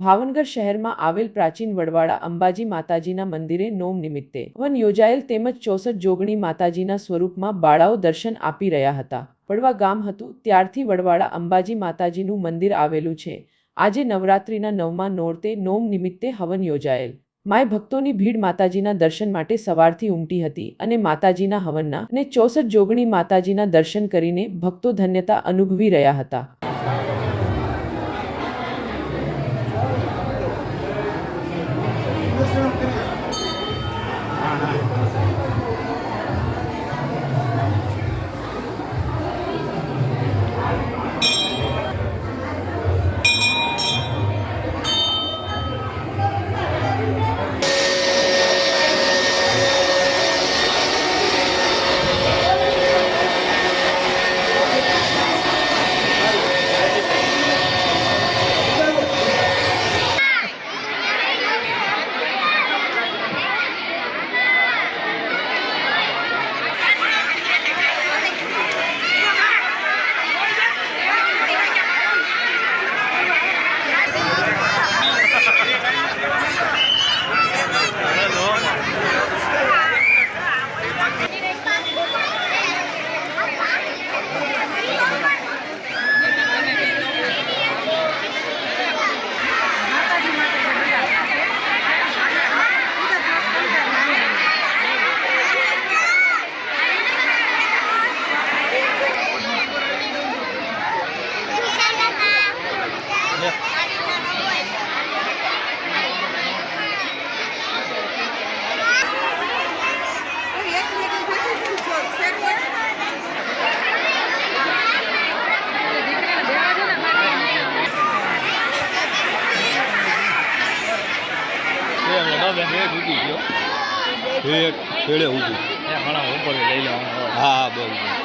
ભાવનગર શહેરમાં આવેલ પ્રાચીન વડવાડા અંબાજી માતાજીના મંદિરે નોમ નિમિત્તે હવન યોજાયેલ તેમજ ચોસઠ જોગણી માતાજીના સ્વરૂપમાં બાળાઓ દર્શન આપી રહ્યા હતા. વડવા ગામ હતું, ત્યારથી વડવાડા અંબાજી માતાજીનું મંદિર આવેલું છે. આજે નવરાત્રિના નવમા નોરતે નોમ નિમિત્તે હવન યોજાયેલ. માય ભક્તોની ભીડ માતાજીના દર્શન માટે સવારથી ઉમટી હતી અને માતાજીના હવનના અને ચોસઠ જોગણી માતાજીના દર્શન કરીને ભક્તો ધન્યતા અનુભવી રહ્યા હતા. છેડે ઊભી ઘણા ઉપર લઈ લેવાનું. હા બસ